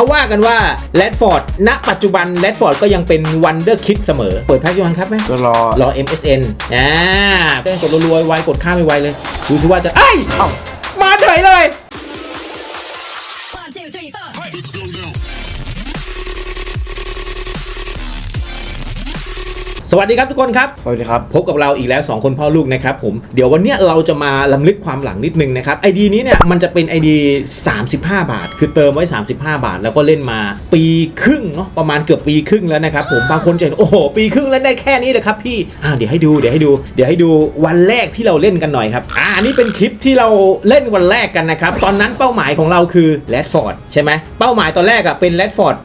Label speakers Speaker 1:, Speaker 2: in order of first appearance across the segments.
Speaker 1: เขาว่ากันว่าแรดฟอร์ดณปัจจุบันแรดฟอร์ดก็ยังเป็นวันเดอร์คิดเสมอ เปิดแพ็กยังครับไหม
Speaker 2: ก็รอ
Speaker 1: รอ MSN อ่าเต้นกดรัวๆไวกดข้ามไปไวเลย ดูสิว่าจะเอ้ย
Speaker 2: เอ้า
Speaker 1: มาเฉยเลย สวัสดีครับทุกคนครับ
Speaker 2: สวัสดีครับ
Speaker 1: พบกับเราอีกแล้ว 2 คนพ่อลูกนะครับผม เดี๋ยววันเนี้ยเราจะมาลำลึกความหลังนิดนึงนะครับไอดีนี้เนี่ยมันจะเป็นไอดี35 บาท คือเติมไว้ 35 บาท แล้วก็เล่นมาปีครึ่งเนาะประมาณเกือบปีครึ่งแล้วนะครับผมบางคนจะเห็นโอ้โหปีครึ่งแล้วได้แค่นี้เลยครับพี่อ่าเดี๋ยวให้ดูเดี๋ยวให้ดูเดี๋ยวให้ดูวันแรกที่เราเล่นกันหน่อยครับอ่าอันนี้เป็นคลิปที่เราเล่นวันแรกกันนะครับตอนนั้นเป้าหมายของเราคือแรดฟอร์ดใช่ไหมเป้าหมายตอนแรกอะเป็นแรดฟอร์ด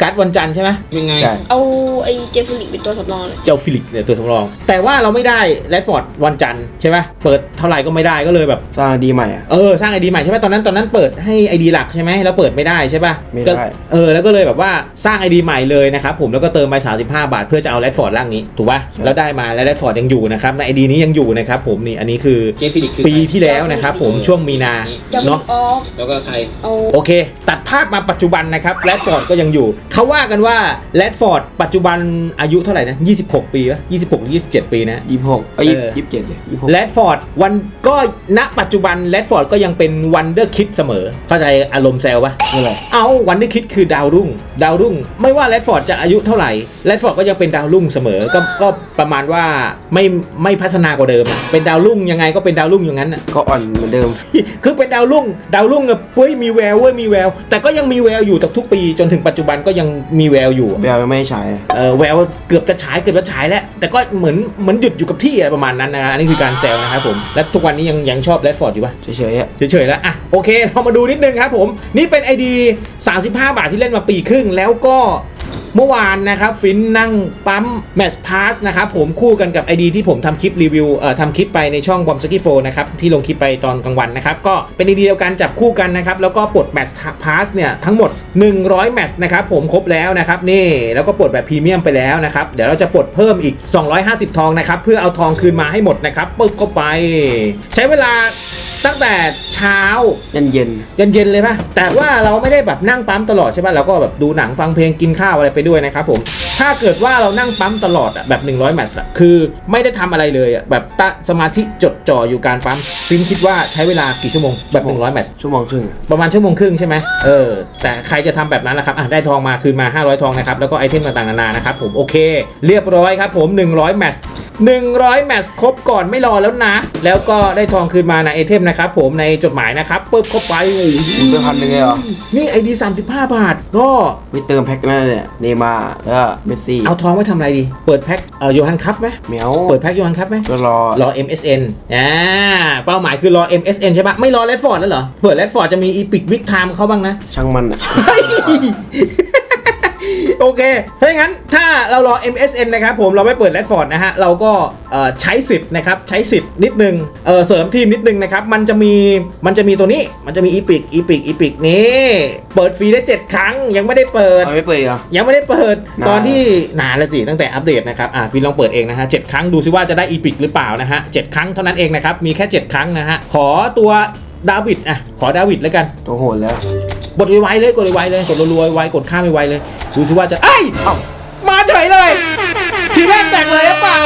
Speaker 1: การ์ดวันจันทร์ใช่ไหมยังไง
Speaker 2: ใช่
Speaker 3: เอาไอ้เจฟฟิลิกเป็นตัวสำรองเลย
Speaker 1: เจ้าฟิลิกเนี่ยตัวสำรอง แต่ว่าเราไม่ได้แรดฟอร์ดวันจันทร์ใช่ไหมเปิดเท่าไหร่ก็ไม่ได้ก็เลยแบบ
Speaker 2: สร้างดีใหม่อะ
Speaker 1: เออสร้างไอดีใหม่ใช่ไหมตอนนั้นตอนนั้นเปิดให้ไอดีหลักใช่ไหมแล้วเปิดไม่ได้ใช่ป่ะ
Speaker 2: ไม่ได้
Speaker 1: ก็เออแล้วก็เลยแบบว่าสร้างไอดีใหม่เลยนะครับผมแล้วก็เติมไป35 บาท เพื่อจะเอาแรดฟอร์ดร่างนี้ถูกป่ะแล้วได้มาแล้วแรดฟอร์ดยังอยู่นะครับในไอดีนี้ยังอยู่นะครับผมนี่อันนี้คือ
Speaker 4: เจฟฟิลิกคือ
Speaker 1: ปีที่แล้วนะครับผมช่วงมีนา
Speaker 3: จะมี
Speaker 1: เนาะ
Speaker 3: ออก
Speaker 4: แล้วก็ใคร
Speaker 3: เอา
Speaker 1: โอเค ตัดภาพมาปัจจุบันนะครับแรดฟอร์ดก็ยังอยู่ เขาว่ากันว่าแรดฟอร์ดปัจจุบันอายุเท่าไหร่นะ26 ปีวะ26หรือ27 ปีนะ
Speaker 2: ยี่สิบหกเอ้ย
Speaker 1: เออ
Speaker 2: ยี่สิบเจ็ดเลยยี่สิบหก
Speaker 1: แรดฟอร์ดวันก็ณปัจจุบันแรดฟอร์ดก็ยังเป็นวันเดอร์คิดเสมอ เข้าใจอารมณ์แซวปะ
Speaker 2: คืออะไร
Speaker 1: เอาวันเดอร์คิดคือดาวรุ่ง ดาวรุ่ง ไม่ว่าแรดฟอร์ดจะอายุเท่าไหร่แรดฟอร์ดก็ยังเป็นดาวรุ่งเสมอก็ก็ประมาณว่าไม่ไม่พัฒนากว่าเดิมอะเป็นดาวรุ่งยังไงก็เป็นดาวรุ่งอย่างนั้นอะ
Speaker 2: ก็อ่อนเหมือนเดิม
Speaker 1: คือเป็นดาวรุ่ง ดาวรุ่งอะเว้ยมีแววเว้ยมีแวว แต่ก็ยังมีแววอยู่จากทุกปีจนถึงปัจจุบันก็ยังมีแววอยู่
Speaker 2: แววยังไม่ให้ฉาย
Speaker 1: เออแววเกือบจะฉายเกือบจะฉายแล้ว แต่ก็เหมือนเหมือนหยุดอยู่กับที่อะไรประมาณนั้นนะฮะอันนี้คือการแซวนะครับผม และทุกวันนี้ยังยังชอบแรดฟอร์ดอยู่ปะ
Speaker 2: เฉยๆอะ
Speaker 1: เฉยๆแล้วอะโอเค เรามาดูนิดนึงครับผม นี่เป็น ID 35 บาทที่เล่นมาปีครึ่งแล้วก็ เมื่อวานนะครับฟินนั่งปั๊มแมช h พาสนะครับผมคู่กันกับ ID ที่ผมทำคลิปรีวิวเอ่อทำคลิปไปในช่องบอมสกี้โฟนะครับที่ลงคลิปไปตอนกลางวันนะครับก็เป็น ID เดียวกันจับคู่กันนะครับแล้วก็ปลดแมช h พาสเนี่ยทั้งหมด 100 แมตช์นะครับผมครบแล้วนะครับนี่แล้วก็ปลดแบบพรีเมียมไปแล้วนะครับเดี๋ยวเราจะปลดเพิ่มอีก 250 ทองนะครับเพื่อเอาทองคืนมาให้หมดนะครับปึ๊บเข้าไป ใช้เวลา ตั้งแต่เช้า
Speaker 2: เย็น เย็น
Speaker 1: เย็นๆเลยป่ะ แต่ว่าเราไม่ได้แบบนั่งปั๊มตลอดใช่ป่ะเราก็แบบดูหนังฟังเพลงกินข้าวอะไรไปด้วยนะครับผม ถ้าเกิดว่าเรานั่งปั๊มตลอดอะแบบ 100แมตช์อะคือไม่ได้ทำอะไรเลยอะแบบตะสมาธิจดจ่ออยู่การปั๊มฟิล์มคิดว่าใช้เวลากี่ชั่วโมงแบบ 100แมตช์
Speaker 2: ชั่วโมงครึ่งอะ
Speaker 1: ประมาณชั่วโมงครึ่งใช่ไหมเออแต่ใครจะทำแบบนั้นล่ะครับอะได้ทองมาคืนมา 500 ทองนะครับแล้วก็ไอเทมต่างๆนานานะครับผมโอเค เรียบร้อยครับผม 100แมตช์ 100 แมตช์ครบก่อนไม่รอแล้วนะ แล้วก็ได้ทองคืนมาในไอเทมนะครับผมในจดหมายนะครับปึ๊บเข้าไปโอ้โห
Speaker 2: คุณไปพันหนึ่งเลยเหรอ
Speaker 1: นี่ไอดี35บาทก็
Speaker 2: ไม่เติมแพ็คนั่นเนี่ยเนย์มาร์แล้วก็เมสซี่
Speaker 1: เอาทองไว้ทำอะไรดี เปิดแพ็คเอ่อโยฮันคัพไหม
Speaker 2: เหมียว
Speaker 1: เปิดแพ็คโยฮันคัพไหม
Speaker 2: ก็รอ
Speaker 1: รอ MSN อ่าเป้าหมายคือรอ MSN ใช่ปะไม่รอแรดฟอร์ดแล้วเหรอเผื่อแรดฟอร์ดจะมีอีพิกวิกไทม์เขาบ้างนะ
Speaker 2: ช่างมันอะ
Speaker 1: โอเคถ้าอย่างนั้นถ้าเรารอ MSN นะครับผมเราไม่เปิดแรดฟอร์ดนะฮะเราก็เอ่อใช้สิทธิ์นะครับใช้สิทธิ์นิดนึงเออเสริมทีมนิดนึงนะครับมันจะมีมันจะมีตัวนี้มันจะมีอีพิกอีพิกอีพิกนี่เปิดฟรีได้ 7 ครั้งยังไม่ได้เปิด
Speaker 2: เอาไม่เปิดอีกเหรอ
Speaker 1: ยังไม่ได้เปิด
Speaker 2: นาน
Speaker 1: ตอนที่นานแล้วสิตั้งแต่อัปเดตนะครับอะฟินลองเปิดเองนะฮะเจ็ดครั้งดูซิว่าจะได้อีพิกหรือเปล่านะฮะเจ็ดครั้งเท่านั้นเองนะครับมีแค่ 7 ครั้งนะฮะขอตัวดาวิดอะขอดาวิดแล้วกัน
Speaker 2: ตัวโหดแล้ว
Speaker 1: กดไวๆเลยกดไวๆเลยกดรัวๆไวๆกดข้ามไวๆเลยดูซิว่าจะเอ้ย
Speaker 2: เอ้า
Speaker 1: มาเฉยเลยทีแรกแตกเลยหรือเปล่า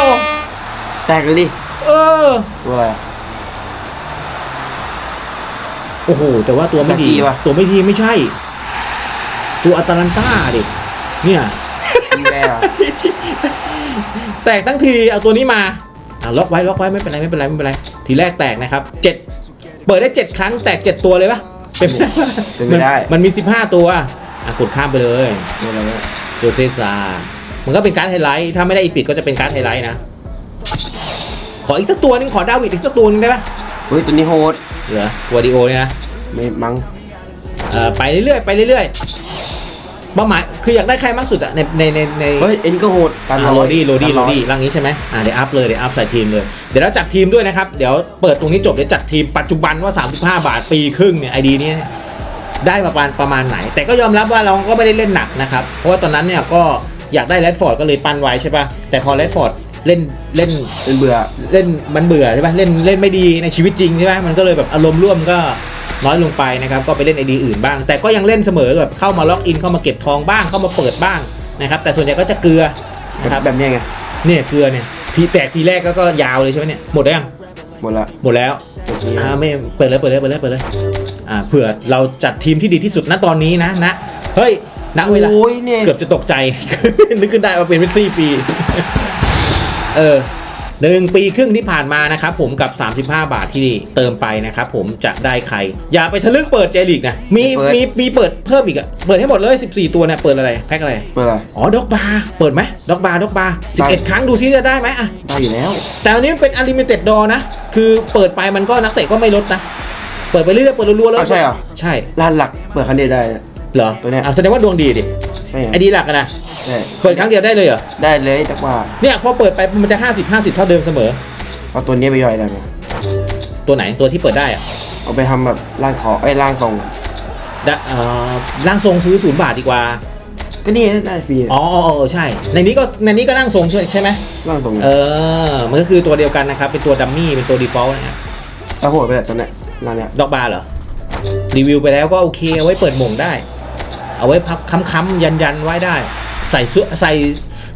Speaker 2: แตกเลยดิ
Speaker 1: เออ
Speaker 2: ตัวอะไรอะ
Speaker 1: โอ้โห แต่ว่าตัวไม่ดี
Speaker 2: สกีวะ
Speaker 1: ตัวไม่ดีไม่ใช่ ตัวอัตแลนต้าดิเนี่ย
Speaker 2: มีแววอะ
Speaker 1: แตกตั้งทีเอาตัวนี้มาอะล็อกไว้ล็อกไว้ไม่เป็นไรไม่เป็นไรไม่เป็นไร ทีแรกแตกนะครับเจ็ดเปิดได้เจ็ดครั้งแตกเจ็ดตัวเลยปะ เป็น
Speaker 2: เป็นไม่ได้
Speaker 1: มันมี 15 ตัวอะกดข้ามไปเลย
Speaker 2: ตัวอะไรวะ
Speaker 1: โจเซซามันก็เป็นการ์ดไฮไลท์ถ้าไม่ได้อีพิกก็จะเป็นการ์ดไฮไลท์นะ ขออีกสักตัวหนึงขอดาวิดอีกสักตัวหนึงได้ปะ
Speaker 2: เฮ้ยตัวนี้โหด
Speaker 1: เหลือวาดิโอเนี่ยนะ
Speaker 2: ไม่มั้ง
Speaker 1: เอ่อไปเรื่อยๆไปเรื่อยๆ เป้าหมายคืออยากได้ใครมากสุดอะในในในใน
Speaker 2: เฮ้ยเอ็นก็โหดการ
Speaker 1: อ่าโรดี้โรดี้
Speaker 2: การ
Speaker 1: โร
Speaker 2: อย
Speaker 1: ดี้ร่างนี้ใช่ไหมอ่าเดี๋ยวอัพเลยเดี๋ยวอัพใส่ทีมเลย เดี๋ยวเราจัดทีมด้วยนะครับ เดี๋ยวเปิดตรงนี้จบเดี๋ยวจัดทีมปัจจุบันว่า 35 บาทปีครึ่งเนี่ยไอดีนี้ยได้ประมาณประมาณไหน แต่ก็ยอมรับว่าเราก็ไม่ได้เล่นหนักนะครับ เพราะว่าตอนนั้นเนี่ยก็อยากได้แรดฟอร์ดก็เลยปั้นไว้ใช่ป่ะแต่พอแรดฟอร์ดเล่นเล่น
Speaker 2: เป็นเบื่อ
Speaker 1: เล่นมันเบื่อใช่ป่ะเล่นเล่นไม่ดีในชีวิตจริงใช่ป่ะมันก็เลยแบบอารมณ์ร่วมก็ น้อยลงไปนะครับก็ไปเล่นไอดีอื่นบ้าง แต่ก็ยังเล่นเสมอแบบเข้ามาล็อกอินเข้ามาเก็บทองบ้างเข้ามาเปิดบ้างนะครับแต่ส่วนใหญ่ก็จะเกลือนะครับ
Speaker 2: แบบเนี้ยไง
Speaker 1: เนี่ยเกลือเนี่ยทีแตกทีแรกก็ก็ยาวเลยใช่ไหมเนี่ยหมดแล้วยัง
Speaker 2: หมดละ
Speaker 1: หมดแล้วอ่าไม่เปิดเลยเปิดเลยเปิดเลยเปิดเลยอ่าเผื่อเราจัดทีมที่ดีที่สุดณตอนนี้นะนะเฮ้ยนักเวลา
Speaker 2: โอ้ยเนี่ย
Speaker 1: เกือบจะตกใจนึกขึ้นได้ว่าเป็นเมสซี่ฟรีเออ หนึ่งปีครึ่งที่ผ่านมานะครับผมกับ 35 บาทที่เติมไปนะครับผมจะได้ใคร อย่าไปทะลึ่งเปิดเจลิกนะมีมีมีเปิดเพิ่มอีกอะเปิดให้หมดเลย 14 ตัวเนี่ยเปิดอะไรแพ็คอะไร
Speaker 2: เมื่อไหร
Speaker 1: อ๋อด็อกบาร์เปิดไหมด็อกบาร์ด็อกบาร์
Speaker 2: ได้
Speaker 1: 11 ครั้งดูซิจะได้ไหมอะ
Speaker 2: ได้อยู่แล้ว
Speaker 1: แต่อันนี้มันเป็นอ n l ลิมิเต็ดดอนะ คือเปิดไปมันก็นักเตะก็ไม่ลดนะเปิดไปเรื่อยๆเปิดรัวๆเลย
Speaker 2: เอาใช่เหรอ
Speaker 1: ใช่
Speaker 2: ร้านหลักเปิดคันเดียวได้
Speaker 1: เหรอ
Speaker 2: ตัวเนี้ย
Speaker 1: อะแสดงว่าดวงดีดิ
Speaker 2: ใช่ไง
Speaker 1: ไอดีหลักอะนะ
Speaker 2: ใช่
Speaker 1: เปิดครั้งเดียวได้เลยเหรอ
Speaker 2: ได้เลยแต่ว่า
Speaker 1: เนี่ยพอเปิดไปมันจะ 50 50 เท่าเดิมเสมอ
Speaker 2: เอาตัวนี้ไปย่อยได้ไหม
Speaker 1: ตัวไหนตัวที่เปิดได้อะ
Speaker 2: เอาไปทำแบบร่างขอไอ้ยร่างทรงอะ
Speaker 1: ดะเอ่อร่างทรงซื้อศูนย์บาทดีกว่า
Speaker 2: ก็นี่ได้ฟรี
Speaker 1: อ๋ออ๋ออ๋อใช่ ในนี้ก็ในนี้ก็ร่างทรงใช่ใช่ไหม
Speaker 2: ร่างทรง
Speaker 1: เออ มันก็คือตัวเดียวกันนะครับ เป็นตัวดัมมี่ เป็นตัวดีฟอลต์นะ
Speaker 2: เอาหัวไปแบบตัวเนี้ยร่างเนี้ย
Speaker 1: ดอกบาร์เหรอ รีวิวไปแล้วก็โอเคเอาไว้เปิดหม่งได้ เอาไว้พับค้ำๆยันยันๆไว้ได้ ใส่ซุใส่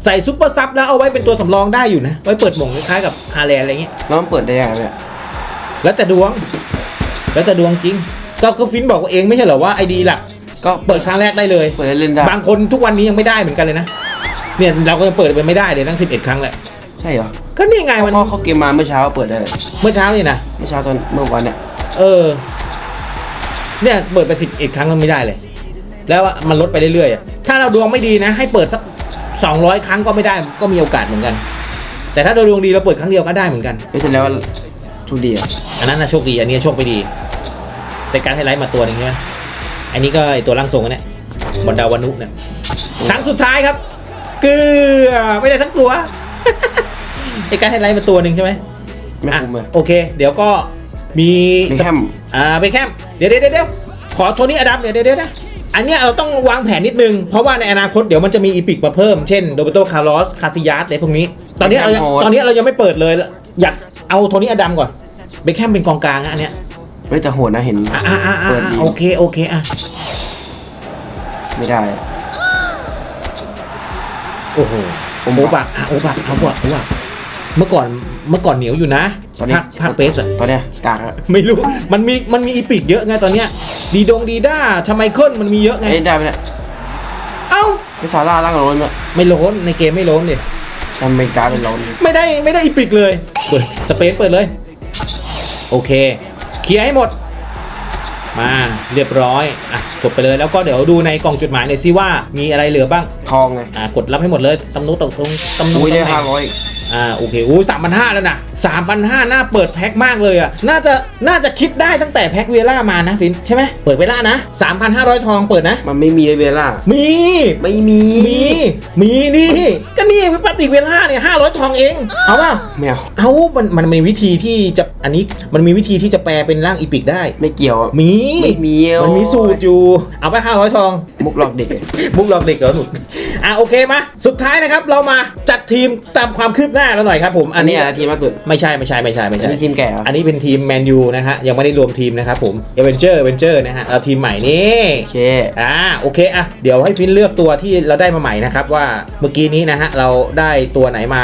Speaker 1: ใส่ซุปเปอร์ซับแล้วเอาไว้เป็นตัวสำรองได้อยู่นะ ไว้เปิดหม่งคล้ายๆกับฮาแลนด์อะไรเงี้ย
Speaker 2: แล้วมันเปิดได้ยังไงเนี่ย
Speaker 1: แล้วแต่ดวง แล้วแต่ดวงจริง ก็ก็ฟินบอกเองไม่ใช่เหรอว่าไอดีหลัก
Speaker 2: ก็
Speaker 1: เปิดครั้งแรกได้เลย
Speaker 2: เปิดเล่นได้
Speaker 1: บางคนทุกวันนี้ยังไม่ได้เหมือนกันเลยนะ เนี่ยเราก็ยังเปิดไปไม่ได้เลยตั้ง 11 ครั้งแหละ
Speaker 2: ใช่เหรอ
Speaker 1: ก็นี่ไงมัน
Speaker 2: พอเขาเกมมาเมื่อเช้าเปิดได้เลย
Speaker 1: เมื่อเช้านี่นะ
Speaker 2: เมื่อเช้าตอนเมื่อวันเนี่ย
Speaker 1: เออ เนี่ยเปิดไป11ครั้งก็ไม่ได้เลย แล้วมันลดไปเรื่อยๆอะถ้า เราดวงไม่ดีนะ ให้เปิดสัก200ครั้งก็ไม่ได้ก็มีโอกาสเหมือนกัน แต่ถ้าเราดวงดีเราเปิดครั้งเดียวก็ได้เหมือนกัน
Speaker 2: ไม่ใช่แล้วว่าทุกดีอะ
Speaker 1: อันนั้นนะโชคดีอันนี้โชคไม่ดีเป็นการให้ไลท์มาตัวหนึ่งใช่ไหมอันนี้ก็ไอตัวร่างทรงอันเนี่ยบอลดาวานุเนี่ยครั้งสุดท้ายครับ เกลือไม่ได้ทั้งตัวเป็นการให้ไลท์มาตัวหนึ่งใช่ไหม
Speaker 2: ไม่
Speaker 1: อะ
Speaker 2: คุ้มเลย
Speaker 1: โอเค เดี๋ยวก็มี
Speaker 2: มีแคม
Speaker 1: อ่าเบคแคมเดี๋ยวเดี๋ยวเดี๋ยวขอโทนี่อดัมเดี๋ยวเดี๋ยวเดี๋ยวนะ อันเนี้ยเราต้องวางแผนนิดนึง เพราะว่าในอนาคตเดี๋ยวมันจะมีอีพิกมาเพิ่ม เช่นโรเบโตคาร์ลอสคาซิยาสอะไรพวกนี้ ตอนนี้เรายังตอนนี้เรายังไม่เปิดเลย อยากเอาโทนี่อดัมก่อนเบคแคมเป็นกองกลางอะอันเนี้ย
Speaker 2: ไม่แต่โหดนะเห็น
Speaker 1: อ่าอ่าอ่า
Speaker 2: เปิดดี
Speaker 1: โอเคโอเคอะ
Speaker 2: ไม่ได้อะ
Speaker 1: โอ้โห
Speaker 2: ผม
Speaker 1: โอ
Speaker 2: บอก
Speaker 1: บักอะโอบักเอาบักเอาบัก เมื่อก่อนเมื่อก่อนเหนียวอยู่นะ
Speaker 2: ตอนนี้
Speaker 1: ภาคภาคเฟสอะ
Speaker 2: ตอนเนี้ยกากอะ
Speaker 1: ไม่รู้ มันมีมันมีอีพิกเยอะไงตอนเนี้ย ดีดงดีด้าทำไมเคิลมันมีเยอะไง
Speaker 2: เอ้ยได้ไหมเนี่ย
Speaker 1: เอ้า
Speaker 2: ไม่ซาร่าร่างโรนเนี่ย
Speaker 1: ไม่โล้นในเกมไม่โล้นเลย
Speaker 2: ทำเป็นการเป็นโรน
Speaker 1: ไม่ได้ไม่ได้อีพิกเลยเปิดสเปซเปิดเลย โอเค เคลียร์ให้หมด มาเรียบร้อยอะกดไปเลยแล้วก็เดี๋ยวดูในกล่องจดหมายหน่อยซิว่ามีอะไรเหลือบ้าง
Speaker 2: ทองไง
Speaker 1: อะกดรับให้หมดเลยตำนุตรงตรงตำนุ
Speaker 2: อุ้ยได้
Speaker 1: ตำแหน่ง
Speaker 2: ห้าร้อย
Speaker 1: อ่าโอเคโอ้สามพันห้าแล้วนะ สามพันห้าน่าเปิดแพ็คมากเลยอะ น่าจะ น่าจะคิดได้ตั้งแต่แพ็คเวล่ามานะฟิน ใช่ไหม เปิดเวล่านะสามพันห้าร้อยทองเปิดนะ
Speaker 2: มันไม่มีเวลา
Speaker 1: มี
Speaker 2: ไม่มี
Speaker 1: มี มีนี่ ก็นี่ปฏิเวล่าเนี่ยห้าร้อยทองเอง เอาเปล่า
Speaker 2: ไม่เอา
Speaker 1: เอามัน มันมีวิธีที่จะ อันนี้ มันมีวิธีที่จะแปลเป็นร่างอีพิกได้
Speaker 2: ไม่เกี่ยวอะ
Speaker 1: มี
Speaker 2: ไม่มี
Speaker 1: มันมีสูตรอยู่ เอาไปห้าร้อยทอง
Speaker 2: มุกหลอกเด็ก
Speaker 1: มุกหลอกเด็กเหรอหนุอะโอเคมา สุดท้ายนะครับ เรามาจัดทีมตามความคืบหน้าเราหน่อยครับผม
Speaker 2: อันนี้อะทีมล่าสุด
Speaker 1: ไม่ใช่ไม่ใช่ไม่ใช่ไม่
Speaker 2: อัน
Speaker 1: ใช่
Speaker 2: นี้ทีมแก่เหรอ
Speaker 1: อันนี้เป็นทีมแมนยูนะฮะยังไม่ได้รวมทีมนะครับผมเอเวนเจอร์เอเวนเจอร์นะฮะเราทีมใหม่นี่
Speaker 2: โอเค
Speaker 1: อ่าโอเคอะเดี๋ยวให้ฟินเลือกตัวที่เราได้มาใหม่นะครับว่าเมื่อกี้นี้นะฮะเราได้ตัวไหนมา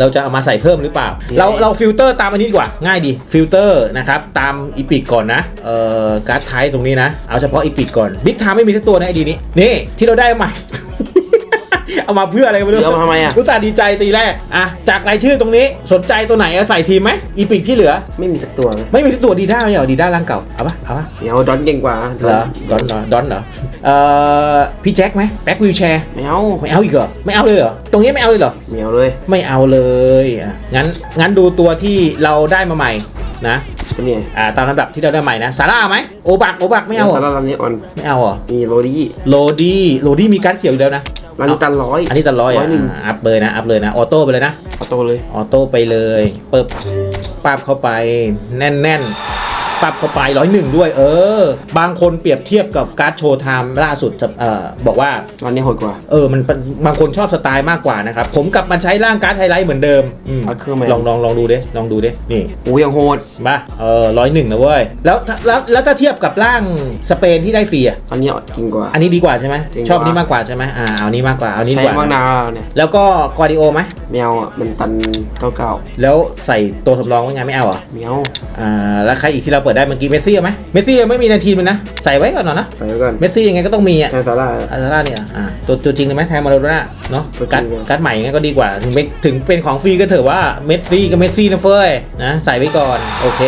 Speaker 1: เราจะเอามาใส่เพิ่มหรือเปล่า เราเราฟิลเตอร์ตามอันนี้ดีกว่าง่ายดีฟิลเตอร์นะครับตามอีพิกก่อนนะเอ่อการ์ดไทป์ตรงนี้นะ เอาเฉพาะอีพิกก่อนบิ๊กไทม์ไม่มีทุกตัวนะไอดีนี้นี่ที่เราได้มาใหม่ เอามาเพื่ออะไรไม่รู้
Speaker 2: เดี๋ยวเอามาทำไมอะ
Speaker 1: รู้ตาห์ดีใจตีแรกอะจากรายชื่อตรงนี้สนใจตัวไหนเอาใส่ทีมไหมอีพิกที่เหลือ
Speaker 2: ไม่มีสักตัวเลย
Speaker 1: ไม่มีทุกตัวดีด้าไม่เหรอดีด้าร่างเก่าเอาปะเอาปะ
Speaker 2: เดี๋ยวดอนเก่งกว่า
Speaker 1: เหรอดอนเหรอดอนเหรอเอ่อพี่แจ็คไหมแบ็ควิวแชร์
Speaker 2: ไม่เอา
Speaker 1: ไม่เอาอีกเหรอไม่เอาเลยเหรอตรงนี้ไม่เอาเลยเหรอ
Speaker 2: ไม่เอาเลย
Speaker 1: ไม่เอาเลยอะงั้น งั้นดูตัวที่เราได้มาใหม่นะ
Speaker 2: เป็นไง
Speaker 1: อ่า ตามลำดับที่เราได้ใหม่นะ ซาร่าไหม โอบัก โอบักไม่เอาเหร
Speaker 2: ซา
Speaker 1: อ
Speaker 2: ร่าลำนี้ออน
Speaker 1: ไม่เอาเหรอ
Speaker 2: มีโรดี้
Speaker 1: โรดี้ โรดี้มีการดเขียวอยู่แล้วนะ
Speaker 2: ลานิตันร้อย
Speaker 1: อันนี้ตันร้อย
Speaker 2: ร้
Speaker 1: อะ
Speaker 2: อยหนึ่ง
Speaker 1: อ่าอัพเลยนะอัพเลยนะออโต้ไปเลยนะ
Speaker 2: เอาโตเลย
Speaker 1: ออโต้ไปเลยปึ๊บปาบเข้าไปแน่นแน่น ปรับเข้าไปร้อยหนึ่งด้วย เออ บางคนเปรียบเทียบกับการ์ดโชว์ไทม์ล่าสุดเอ่อบอกว่า
Speaker 2: วันนี้โหดกว่า
Speaker 1: เออมันเป็นบางคนชอบสไตล์มากกว่านะครับ ผมกลับมาใช้ร่างการ์ดไฮไลท์เหมือนเดิมอืม
Speaker 2: เอาเครื่องใหม่
Speaker 1: ลองลองลองดูดิลองดูดินี่
Speaker 2: โอ้ยังโหด
Speaker 1: มาเออร้อยหนึ่งนะเว้ย แล้วถ้าแล้วแล้วถ้าเทียบกับร่างสเปนที่ได้ฟรีอะ
Speaker 2: อันนี้กินกว่า
Speaker 1: อันนี้ดีกว่าใช่ไหม
Speaker 2: จริง
Speaker 1: ชอบ
Speaker 2: ว่ะ
Speaker 1: นี้มากกว่าใช่ไหมอ่าเอานี้มากกว่าเอานี้ดี
Speaker 2: ใช้
Speaker 1: กว่า
Speaker 2: มะ
Speaker 1: นะ
Speaker 2: นาวเนี่ย
Speaker 1: แล้วก็กอดิโอไหม
Speaker 2: แมวอะมันตันเก้าเก้า
Speaker 1: แล้วใส่ตัวสำรองไว้ไงไม่เอาเหรอะ
Speaker 2: แมว
Speaker 1: อ่าแล้วใครอีกที่เราเปิดได้เมื่อกี้เมสซี่เอาไหมเมสซี่ยังไม่มีในทีมเลยนะใส่ไว้ก่อนหน่อยนะ
Speaker 2: ใส่ไว้ก่อน
Speaker 1: เมสซี่ยังไงก็ต้องมีอะ
Speaker 2: แทนซาร่า
Speaker 1: อาซาร่าเนี่ยอ่าตัวตัวจริงเลยไหมแทนมาโดน่าเนาะ
Speaker 2: ตัวจริง
Speaker 1: การ์ด
Speaker 2: เลย
Speaker 1: การ์ดใหม่งั้นก็ดีกว่า ถึงเป็นถึงเป็นของฟรีก็เถอะว่าเมสซี่กับเมสซี่นะเฟ้ยนะใส่ไว้ก่อนโอเค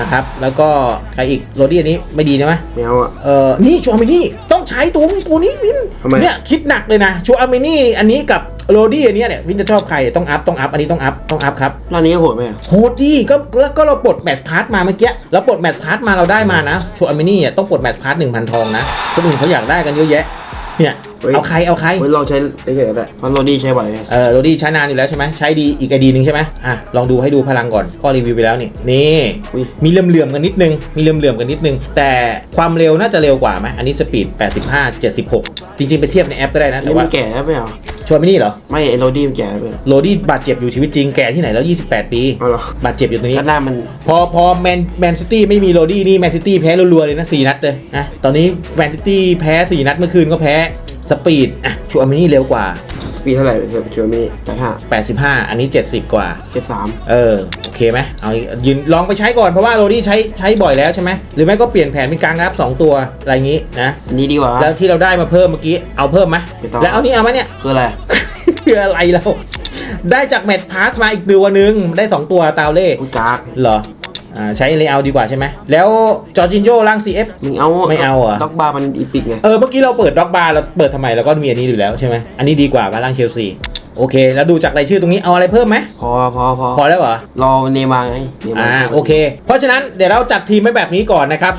Speaker 1: นะครับแล้วก็ใครอีกโรดี้อันนี้ไม่ดีนะไหม
Speaker 2: แมวอะ
Speaker 1: เออนี่ชัวร์มินี่ต้องใช้ตัวตัวนี้วิน
Speaker 2: ทำไม
Speaker 1: เนี่ยคิดหนักเลยนะชัวร์มินี่อันนี้กับ โรดี้อันเนี้ยเนี่ยวินจะชอบใครต้องอัพต้องอัพอันนี้ต้องอัพต้องอัพครับ
Speaker 2: ร้านนี้ก็โหดไหมอะ
Speaker 1: โหดดีก็แล้วก็เราปลดแมตช์พาร์ทมาเมื่อกี้เราปลดแมตช์พาร์ทมาเราได้มานะชัวร์มินี่ต้องปลดแมตช์พาร์ทหนึ่งพันทองนะคนอื่นเขาอยากได้กันเยอะแยะเนี่ย เอาใครเอาใคร
Speaker 2: เฮ้ยลองใช้ได้เกิดได้เพราะโรดี้ใช้บ่อยไง
Speaker 1: เออโรดี้ใช้นานอยู่แล้วใช่ไหมใช้ดีอีกไอดีหนึ่งใช่ไหมอะลองดูให้ดูพลังก่อนก็รีวิวไปแล้วนี่นี่
Speaker 2: อุ้ย
Speaker 1: มีเหลื่อมๆกันนิดนึงมีเหลื่อมๆกันนิดนึง แต่ความเร็วน่าจะเร็วกว่าไหมอันนี้สปีด 85 76 จริงๆ ไปเทียบในแอปก็ได้นะแต่
Speaker 2: นี่
Speaker 1: ว่า
Speaker 2: มันแก่แล้วไม่เหรอ
Speaker 1: ชวนไม่นี่เหรอ
Speaker 2: ไม่ไอโรดี้มันแก่แล้วไม่เหรอ
Speaker 1: โรดี้บาดเจ็บอยู่ชีวิตจริงแก่ที่ไหนแล้ว 28 ปี
Speaker 2: เอาเหรอบา
Speaker 1: ดเจ็บอยู่ตรงนี้
Speaker 2: ก็หน้ามัน
Speaker 1: พอพอแมนแมนซิตี้ไม่มีโรดี้นี่แมนซิตี้แพ้รัวๆเลยนะ4นัดเลยนะตอนนี้แมนซิตี้แพ้ 4 นัดเมื่อคืนก็แพ้ สปีดอะชัวร์มินี่เร็วกว่า
Speaker 2: ปีเท่าไหร่เทียบกับชัวร์มี่แปดห้า
Speaker 1: 85 อันนี้ 70 กว่า
Speaker 2: เจ็ดสาม
Speaker 1: เออ โอเคไหมเอายืนลองไปใช้ก่อนเพราะว่าโรดี้ใช้ใช้บ่อยแล้วใช่ไหมหรือไม่ก็เปลี่ยนแผนเป็นกลางรับ 2 ตัวอะไรอย่างนี้นะ
Speaker 2: อันนี้ดีกว่า
Speaker 1: แล้วที่เราได้มาเพิ่มเมื่อกี้ เอาเพิ่มไหม
Speaker 2: ไม่ต้อง
Speaker 1: แล้วเอานี่เอาไหมเนี่ย
Speaker 2: คืออะไร
Speaker 1: คืออะไรเราได้จากแมตช์พาสมาอีกตัวหนึ่งได้ 2 ตัวตาวเล่
Speaker 2: กูจาก
Speaker 1: เหรอ อ่าใช้เลเอาดีกว่าใช่ไหมแล้วจอร์จินโยล่าง CF
Speaker 2: มึงเอา
Speaker 1: ไม่เอาเหรอ
Speaker 2: ด็อกบาร์มันอีพิกไง
Speaker 1: เออเมื่อกี้เราเปิดด็อกบาร์เราเปิดทำไมเราก็มีอันนี้อยู่แล้วใช่ไหมอันนี้ดีกว่ามาล่างเชลซี โอเค แล้วดูจากรายชื่อตรงนี้เอาอะไรเพิ่มไหม
Speaker 2: พอพอพอ
Speaker 1: พอแล้วเหรอ
Speaker 2: รอเนย์มาร์ไงเนย์มา
Speaker 1: อ่า
Speaker 2: ร์
Speaker 1: โอเค เพราะฉะนั้นเดี๋ยวเราจัดทีมไว้แบบนี้ก่อนนะครับ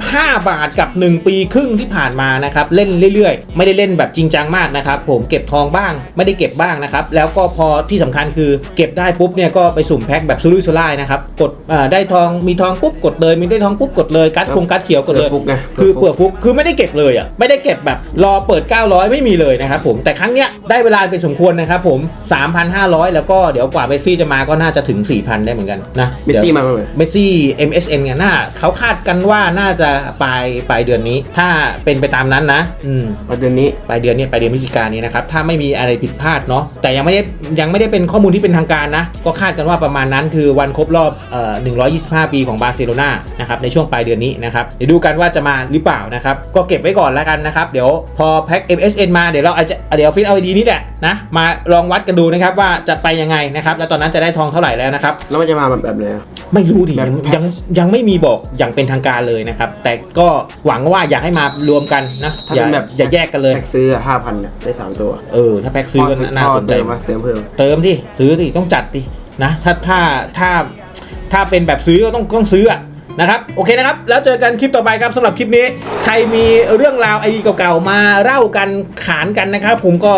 Speaker 1: 35 บาทกับ 1 ปีครึ่งที่ผ่านมานะครับ เล่นเรื่อยๆ ไม่ได้เล่นแบบจริงจังมากนะครับ ผมเก็บทองบ้าง ไม่ได้เก็บบ้างนะครับ แล้วก็พอที่สำคัญคือเก็บได้ปุ๊บเนี่ยก็ไปสุ่มแพ็คแบบซุรุ่ยซุร่ายนะครับ กดอ่าได้ทองมีทองปุ๊บกดเลยมีได้ทองปุ๊บกดเลยการ์ดคงการ์ดเขียวกดเลย
Speaker 2: ฟุกไง
Speaker 1: คือเปลือกฟุกคือไม่ได้เก็บเลยอะไม่ได้เก็บแบบรอเปิด 900 ไม่มีเลยนะครับผมแต่ครั้งเนี้ยได้เวลาเป็นสมควรนะครับผม 3,500 แล้วก็เดี๋ยวกว่าเมสซี่จะมาก็น่าจะถึง 4,000 ได้เหมือนกันนะ
Speaker 2: เมสซี่มาเมื่อไหร่
Speaker 1: เมสซี่ MSN เนี่ยน่าเขาคาดกันว่าน่าจะปลายปลายเดือนนี้ ถ้าเป็นไปตามนั้นนะอืม
Speaker 2: ประเด็นนี้
Speaker 1: ปลายเดือนเนี่ยปลายเดือนพฤศจิกายนนี้นะครับถ้าไม่มีอะไรผิดพลาดเนาะแต่ยังไม่ได้ยังไม่ได้เป็นข้อมูลที่เป็นทางการนะ ก็คาดกันว่าประมาณนั้นคือวันครบรอบเอ่อ125 ปีของบาร์เซโลนานะครับในช่วงปลายเดือนนี้นะครับเดี๋ยวดูกันว่าจะมาหรือเปล่านะครับก็เก็บไว้ก่อนแล้วกันนะครับเดี๋ยวพอแพ็ค MSN มาเดี๋ยวเราอาจจะเดี๋ยวฟิตเอาดีนี่แหละนะมาลองวัดกันดูนะครับว่าจะไปยังไงนะครับ แล้วตอนนั้นจะได้ทองเท่าไหร่แล้วนะครับ
Speaker 2: แล้วมันจะมาแบบแบบไหนอะ
Speaker 1: ไม่รู้ดิ
Speaker 2: แบบ
Speaker 1: ยังยังยังไม่มีบอกอย่างเป็นทางการเลยนะครับ แต่ก็หวังว่าอยากให้มารวมกันนะ
Speaker 2: ถ้า
Speaker 1: อย่า
Speaker 2: เป็นแบบ
Speaker 1: อย่าแยกกันเลย
Speaker 2: แท็กซื้อห้าพันเนี่ยได้สามตัว
Speaker 1: เออ ถ้าแพ็คซื้อก็น่าสนใจ
Speaker 2: เติมมาเติมเพิ่ม
Speaker 1: เติมดิซื้อดิต้องจัดดินะถ้าถ้าถ้าถ้าเป็นแบบซื้อก็ต้องต้องซื้ออะนะครับโอเคนะครับ แล้วเจอกันคลิปต่อไปครับสำหรับคลิปนี้ ใครมีเรื่องราวไอดีเก่าๆมาเล่ากันขานกันนะครับ ผมก็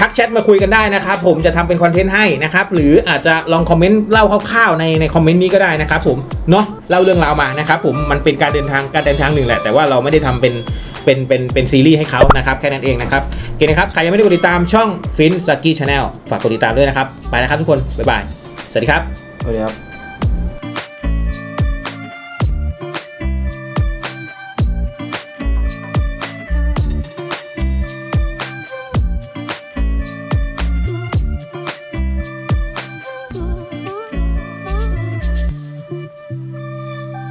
Speaker 1: ทักแชทมาคุยกันได้นะครับผมจะทำเป็นคอนเทนต์ให้นะครับหรืออาจจะลองคอมเมนต์เล่าคร่าวๆในในคอมเมนต์นี้ก็ได้นะครับผมเนาะเล่าเรื่องราวมานะครับผมมันเป็นการเดินทางการเดินทางหนึ่งแหละ แต่ว่าเราไม่ได้ทำเป็นเป็นเป็นเป็นซีรีส์ให้เขานะครับแค่นั้นเองนะครับโอเคนะครับใครยังไม่ได้กดติดตามช่องฟินสกี้ชาแนลฝากกดติดตามด้วยนะครับไปนะครับทุกคนบ๊ายบายสวัสดีครับ
Speaker 2: สวัสดีครับ